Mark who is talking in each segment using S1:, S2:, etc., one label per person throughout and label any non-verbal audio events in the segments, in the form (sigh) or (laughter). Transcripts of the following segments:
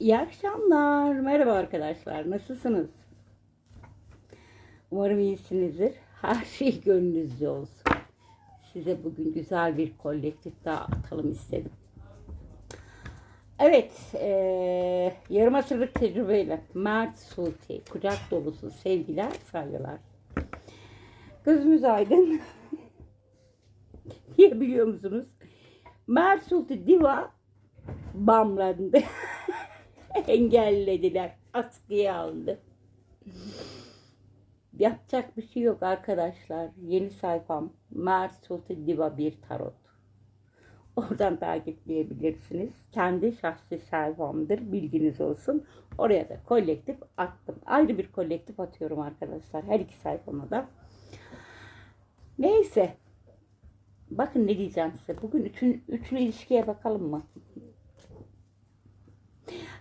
S1: İyi akşamlar. Merhaba arkadaşlar. Nasılsınız? Umarım iyisinizdir. Her şey gönlünüzce olsun. Size bugün güzel bir kolektif daha atalım istedim. Evet, eee yarım asırlık tecrübeyle Mert Sulti, kucak dolusu sevgiler, saygılar. Gözümüz aydın. (laughs) Niye biliyor musunuz? Mert Sulti Diva bamlandı. (laughs) (laughs) Engellediler. Askıya aldı. Yapacak bir şey yok arkadaşlar. Yeni sayfam Mert Sulti Diva bir tarot. Oradan takipleyebilirsiniz. Kendi şahsi sayfamdır. Bilginiz olsun. Oraya da kolektif attım. Ayrı bir kolektif atıyorum arkadaşlar. Her iki sayfama da. Neyse. Bakın ne diyeceğim size. Bugün üçün, üçlü ilişkiye bakalım mı?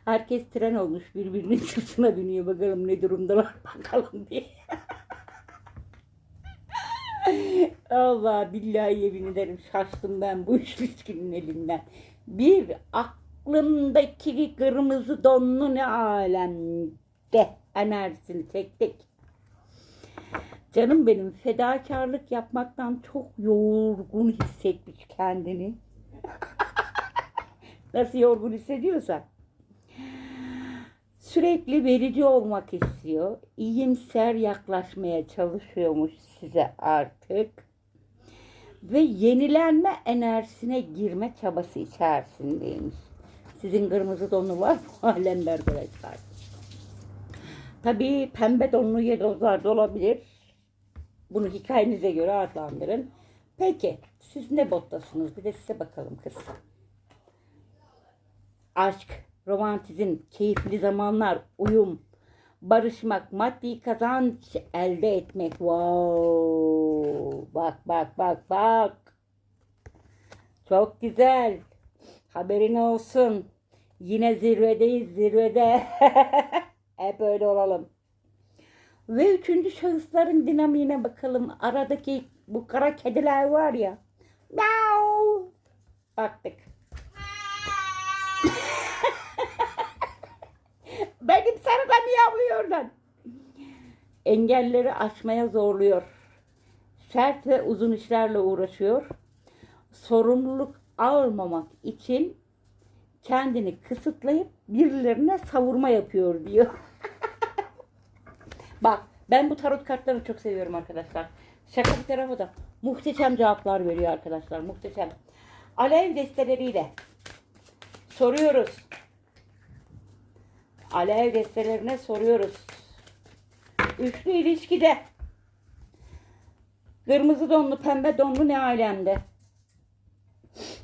S1: Herkes tren olmuş birbirinin sırtına biniyor bakalım ne durumdalar (laughs) bakalım diye. Allah billahi yemin ederim şaştım ben bu üç ilişkinin elinden. Bir aklımdaki kırmızı donlu ne alemde enerjisini çektik. Canım benim fedakarlık yapmaktan çok yorgun hissetmiş kendini. (laughs) Nasıl yorgun hissediyorsa. Sürekli verici olmak istiyor. İyimser yaklaşmaya çalışıyormuş size artık. Ve yenilenme enerjisine girme çabası içerisindeymiş. Sizin kırmızı donlu var mı (laughs) alemde arkadaşlar? Tabii pembe donlu yelozlar da olabilir. Bunu hikayenize göre adlandırın. Peki siz ne bottasınız? Bir de size bakalım kız. Aşk, romantizm, keyifli zamanlar, uyum, barışmak, maddi kazanç elde etmek. Wow! Bak bak bak bak. Çok güzel. Haberin olsun. Yine zirvedeyiz zirvede. (laughs) Hep öyle olalım. Ve üçüncü şahısların dinamiğine bakalım. Aradaki bu kara kediler var ya. Miau. Baktık. Benim sarı da miyavlıyor lan. Engelleri aşmaya zorluyor. Sert ve uzun işlerle uğraşıyor. Sorumluluk almamak için kendini kısıtlayıp birilerine savurma yapıyor diyor. (laughs) Bak ben bu tarot kartlarını çok seviyorum arkadaşlar. Şaka bir tarafa da muhteşem cevaplar veriyor arkadaşlar. Muhteşem. Alev desteleriyle soruyoruz. Alev destelerine soruyoruz. Üçlü ilişkide kırmızı donlu pembe donlu ne alemde?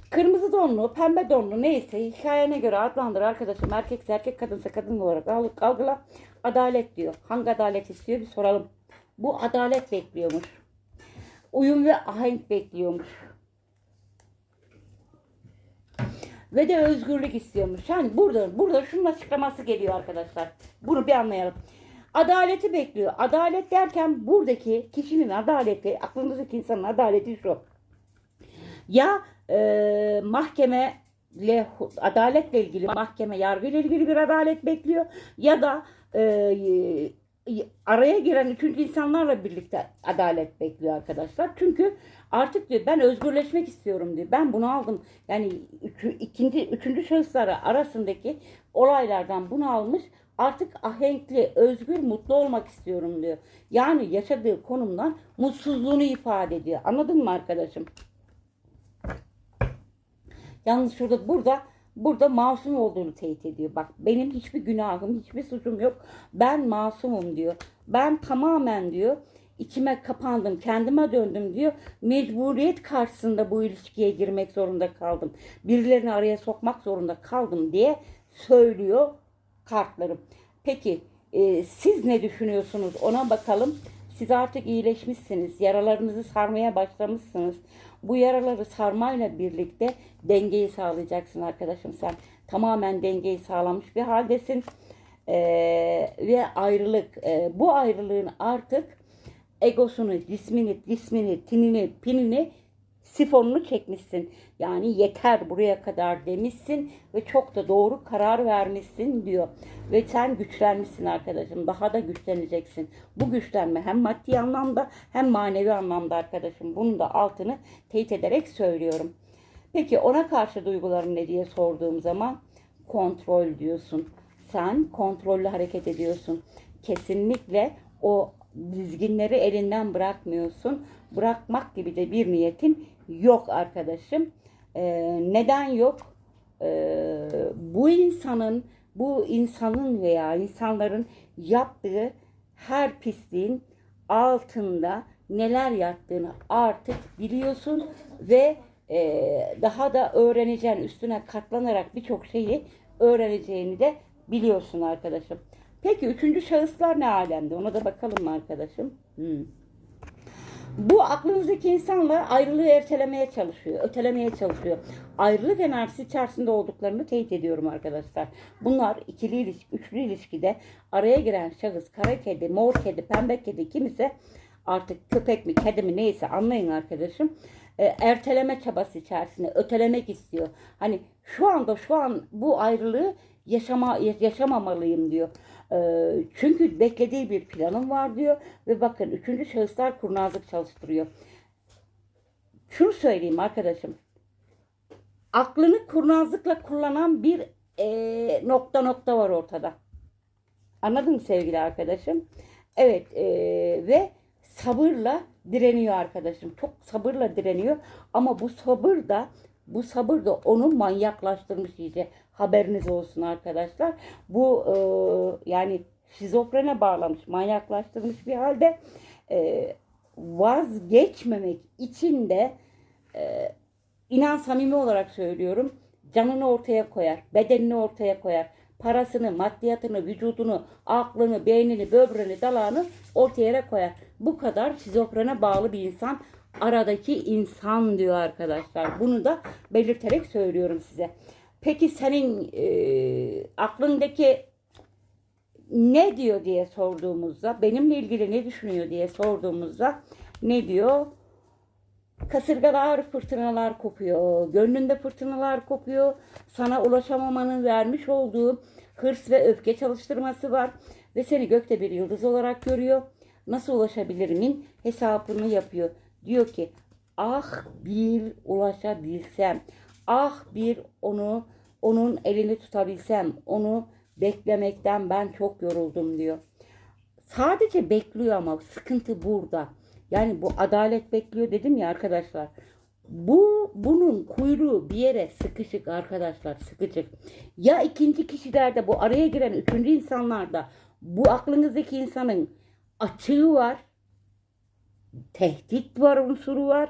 S1: Kırmızı donlu, pembe donlu neyse hikayene göre adlandır arkadaşım. Erkekse erkek, kadınsa kadın olarak al- algıla. Adalet diyor. Hangi adalet istiyor bir soralım. Bu adalet bekliyormuş. Uyum ve ahenk bekliyormuş. Ve de özgürlük istiyormuş. Yani burada, burada şunun açıklaması geliyor arkadaşlar. Bunu bir anlayalım. Adaleti bekliyor. Adalet derken buradaki kişinin adaleti, aklınızdaki insanın adaleti şu ya e, mahkemeyle adaletle ilgili mahkeme yargıyla ilgili bir adalet bekliyor ya da e, araya giren üçüncü insanlarla birlikte adalet bekliyor arkadaşlar. Çünkü artık diyor ben özgürleşmek istiyorum diyor. Ben bunu aldım. Yani üçü, ikinci, üçüncü şahısları arasındaki olaylardan bunu almış. Artık ahenkli, özgür, mutlu olmak istiyorum diyor. Yani yaşadığı konumdan mutsuzluğunu ifade ediyor. Anladın mı arkadaşım? Yalnız şurada burada burada masum olduğunu teyit ediyor. Bak benim hiçbir günahım, hiçbir suçum yok. Ben masumum diyor. Ben tamamen diyor içime kapandım, kendime döndüm diyor. Mecburiyet karşısında bu ilişkiye girmek zorunda kaldım. Birilerini araya sokmak zorunda kaldım diye söylüyor kartlarım. Peki e, siz ne düşünüyorsunuz ona bakalım. Siz artık iyileşmişsiniz. Yaralarınızı sarmaya başlamışsınız. Bu yaraları sarmayla birlikte dengeyi sağlayacaksın arkadaşım sen. Tamamen dengeyi sağlamış bir haldesin. Ee, ve ayrılık. Ee, bu ayrılığın artık egosunu, cismini, cismini, tinini, pinini sifonunu çekmişsin. Yani yeter buraya kadar demişsin ve çok da doğru karar vermişsin diyor. Ve sen güçlenmişsin arkadaşım. Daha da güçleneceksin. Bu güçlenme hem maddi anlamda hem manevi anlamda arkadaşım. Bunun da altını teyit ederek söylüyorum. Peki ona karşı duyguların ne diye sorduğum zaman kontrol diyorsun. Sen kontrollü hareket ediyorsun. Kesinlikle o dizginleri elinden bırakmıyorsun. Bırakmak gibi de bir niyetin yok arkadaşım. Ee, neden yok? Ee, bu insanın bu insanın veya insanların yaptığı her pisliğin altında neler yattığını artık biliyorsun ve e, daha da öğreneceğin üstüne katlanarak birçok şeyi öğreneceğini de biliyorsun arkadaşım. Peki üçüncü şahıslar ne alemde? Ona da bakalım mı arkadaşım? Hmm. Bu aklınızdaki insanlar ayrılığı ertelemeye çalışıyor, ötelemeye çalışıyor. Ayrılık enerjisi içerisinde olduklarını teyit ediyorum arkadaşlar. Bunlar ikili ilişki, üçlü ilişkide araya giren şahıs, kara kedi, mor kedi, pembe kedi kimse artık köpek mi, kedi mi neyse anlayın arkadaşım. E, erteleme çabası içerisinde ötelemek istiyor. Hani şu anda şu an bu ayrılığı yaşama yaşamamalıyım diyor. Ee, çünkü beklediği bir planım var diyor ve bakın üçüncü şahıslar kurnazlık çalıştırıyor. Şunu söyleyeyim arkadaşım. Aklını kurnazlıkla kullanan bir e, nokta nokta var ortada. Anladın mı sevgili arkadaşım? Evet e, ve sabırla direniyor arkadaşım. Çok sabırla direniyor ama bu sabır da bu sabır da onu manyaklaştırmış iyice. Haberiniz olsun arkadaşlar. Bu e, yani şizofrene bağlamış, manyaklaştırmış bir halde e, vazgeçmemek için de e, inan samimi olarak söylüyorum canını ortaya koyar, bedenini ortaya koyar, parasını, maddiyatını, vücudunu, aklını, beynini, böbreğini, dalağını ortaya koyar. Bu kadar şizofrene bağlı bir insan aradaki insan diyor arkadaşlar. Bunu da belirterek söylüyorum size. Peki senin e, aklındaki ne diyor diye sorduğumuzda, benimle ilgili ne düşünüyor diye sorduğumuzda ne diyor? Kasırgalar, fırtınalar kopuyor. Gönlünde fırtınalar kopuyor. Sana ulaşamamanın vermiş olduğu hırs ve öfke çalıştırması var. Ve seni gökte bir yıldız olarak görüyor. Nasıl ulaşabilirimin hesabını yapıyor. Diyor ki ah bir ulaşabilsem. Ah bir onu onun elini tutabilsem. Onu beklemekten ben çok yoruldum diyor. Sadece bekliyor ama sıkıntı burada. Yani bu adalet bekliyor dedim ya arkadaşlar. Bu bunun kuyruğu bir yere sıkışık arkadaşlar sıkışık. Ya ikinci kişilerde bu araya giren üçüncü insanlarda bu aklınızdaki insanın açığı var. Tehdit var unsuru var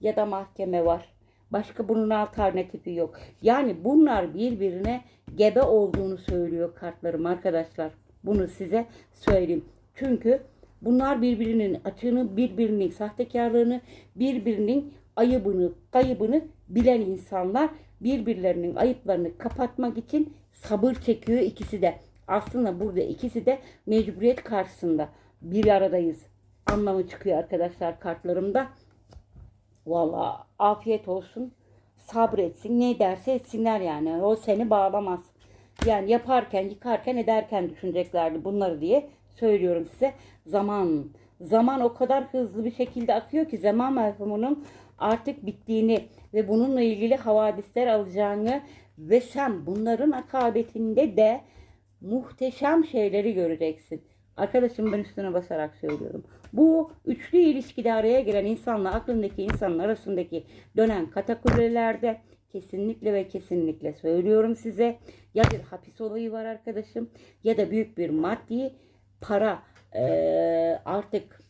S1: ya da mahkeme var. Başka bunun alternatifi yok. Yani bunlar birbirine gebe olduğunu söylüyor kartlarım arkadaşlar. Bunu size söyleyeyim. Çünkü bunlar birbirinin açığını, birbirinin sahtekarlığını, birbirinin ayıbını, kayıbını bilen insanlar birbirlerinin ayıplarını kapatmak için sabır çekiyor ikisi de. Aslında burada ikisi de mecburiyet karşısında bir aradayız. Anlamı çıkıyor arkadaşlar kartlarımda. Valla afiyet olsun. Sabretsin. Ne derse etsinler yani. O seni bağlamaz. Yani yaparken, yıkarken, ederken düşüneceklerdi bunları diye söylüyorum size. Zaman. Zaman o kadar hızlı bir şekilde akıyor ki zaman merhumunun artık bittiğini ve bununla ilgili havadisler alacağını ve sen bunların akabetinde de muhteşem şeyleri göreceksin. Arkadaşım ben üstüne basarak söylüyorum. Bu üçlü ilişkide araya giren insanla aklındaki insanın arasındaki dönen katakullelerde kesinlikle ve kesinlikle söylüyorum size ya bir hapis olayı var arkadaşım ya da büyük bir maddi para ee, artık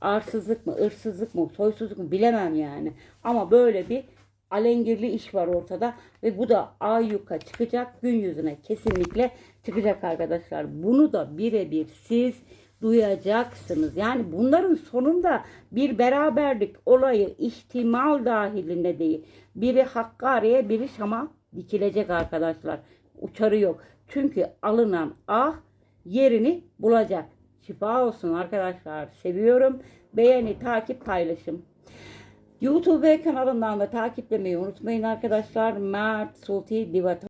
S1: arsızlık mı, ırsızlık mı, soysuzluk mu bilemem yani. Ama böyle bir alengirli iş var ortada ve bu da ayyuka çıkacak, gün yüzüne kesinlikle çıkacak arkadaşlar. Bunu da birebir siz duyacaksınız. Yani bunların sonunda bir beraberlik olayı ihtimal dahilinde değil. Biri Hakkari'ye, biri Şam'a dikilecek arkadaşlar. Uçarı yok. Çünkü alınan ah yerini bulacak. Şifa olsun arkadaşlar. Seviyorum. Beğeni, takip, paylaşım. YouTube kanalından da takiplemeyi unutmayın arkadaşlar. Mert Sulti Divat